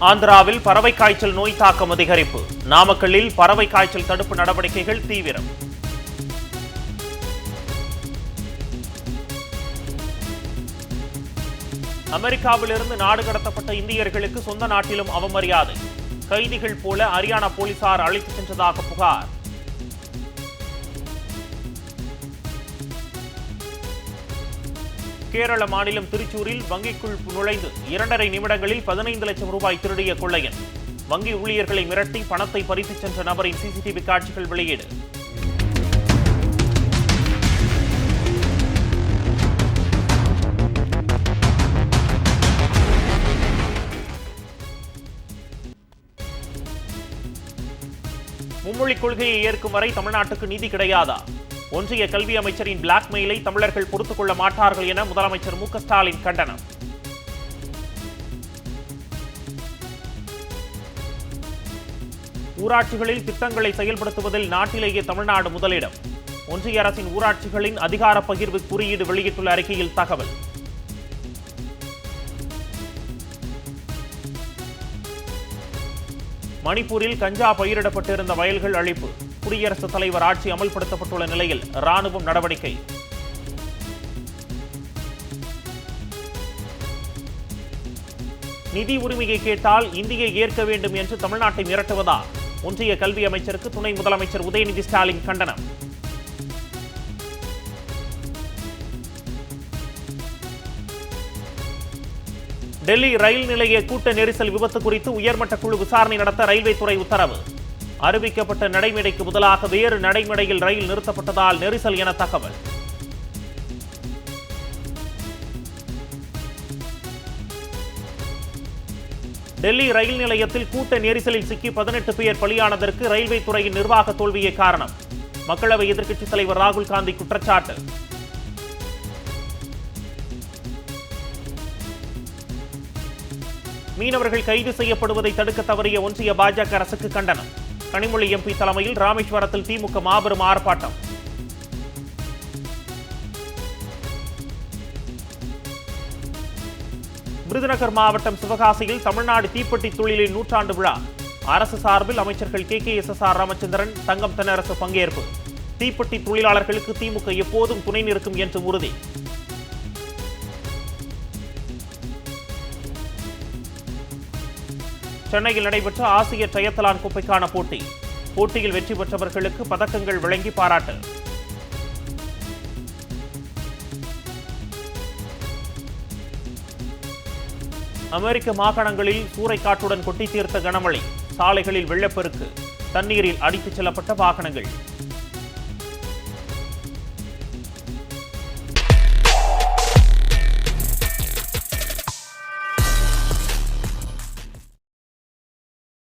ஆந்திராவில் பறவை காய்ச்சல் நோய் தாக்கம் அதிகரிப்பு. நாமக்கல்லில் பறவை காய்ச்சல் தடுப்பு நடவடிக்கைகள் தீவிரம். அமெரிக்காவிலிருந்து நாடு கடத்தப்பட்ட இந்தியர்களுக்கு சொந்த நாட்டிலும் அவமரியாதை. கைதிகள் போல ஹரியானா போலீசார் அழைத்து சென்றதாக புகார். கேரள மாநிலம் திருச்சூரில் வங்கிக்குள் நுழைந்து இரண்டரை நிமிடங்களில் பதினைந்து லட்சம் ரூபாய் திருடிய கொள்ளையன். வங்கி ஊழியர்களை மிரட்டி பணத்தை பறித்துச் சென்ற நபரின் சிசிடிவி காட்சிகள் வெளியீடு. மும்மொழிக் கொள்கையை ஏற்கும் வரை தமிழ்நாட்டுக்கு நீதி கிடையாதா? ஒன்றிய கல்வி அமைச்சரின் பிளாக்மெயிலை தமிழர்கள் பொறுத்துக் கொள்ள மாட்டார்கள் என முதலமைச்சர் மு ஸ்டாலின் கண்டனம். ஊராட்சிகளில் திட்டங்களை செயல்படுத்துவதில் நாட்டிலேயே தமிழ்நாடு முதலிடம். ஒன்றிய அரசின் ஊராட்சிகளின் அதிகார பகிர்வு குறியீடு வெளியிட்டுள்ள அறிக்கையில் தகவல். மணிப்பூரில் கஞ்சா பயிரிடப்பட்டிருந்த வயல்கள் அழிப்பு. குடியரசுத் தலைவர் ஆட்சி அமல்படுத்தப்பட்டுள்ள நிலையில் ராணுவம் நடவடிக்கை. நிதி உரிமையை கேட்டால் இந்தியை ஏற்க வேண்டும் என்று தமிழ்நாட்டை மிரட்டுவதா? ஒன்றிய கல்வி அமைச்சருக்கு துணை முதலமைச்சர் உதயநிதி ஸ்டாலின் கண்டனம். டெல்லி ரயில் நிலைய கூட்ட நெரிசல் விபத்து குறித்து உயர்மட்ட குழு விசாரணை நடத்த ரயில்வே துறை உத்தரவு. அறிவிக்கப்பட்ட நடைமேடைக்கு முதலாக வேறு நடைமேடையில் ரயில் நிறுத்தப்பட்டதால் நெரிசல் என தகவல். டெல்லி ரயில் நிலையத்தில் கூட்ட நெரிசலில் சிக்கி பதினெட்டு பேர் பலியானதற்கு ரயில்வே துறையின் நிர்வாக தோல்வியே காரணம். மக்களவை எதிர்க்கட்சித் தலைவர் ராகுல் காந்தி குற்றச்சாட்டு. மீனவர்கள் கைது செய்யப்படுவதை தடுக்க தவறிய ஒன்றிய பாஜக அரசுக்கு கண்டனம். கனிமொழி எம்பி தலைமையில் ராமேஸ்வரத்தில் திமுக மாபெரும் ஆர்ப்பாட்டம். விருதுநகர் மாவட்டம் சிவகாசியில் தமிழ்நாடு தீப்பெட்டி தொழிலின் நூற்றாண்டு விழா. அரசு சார்பில் அமைச்சர்கள் K K S S R Ramachandran Thangam Thennarasu பங்கேற்பு. தீப்பெட்டி தொழிலாளர்களுக்கு திமுக எப்போதும் துணை நிற்கும் என்றும் உறுதி. சென்னையில் நடைபெற்ற ஆசிய ட்ரையத்தலான் கோப்பைக்கான போட்டி. போட்டியில் வெற்றி பெற்றவர்களுக்கு பதக்கங்கள் வழங்கி பாராட்டு. அமெரிக்க மாகாணங்களில் சூறைக்காற்றுடன் கொட்டி தீர்த்த கனமழை. சாலைகளில் வெள்ளப்பெருக்கு. தண்ணீரில் அடித்துச் செல்லப்பட்ட வாகனங்கள்.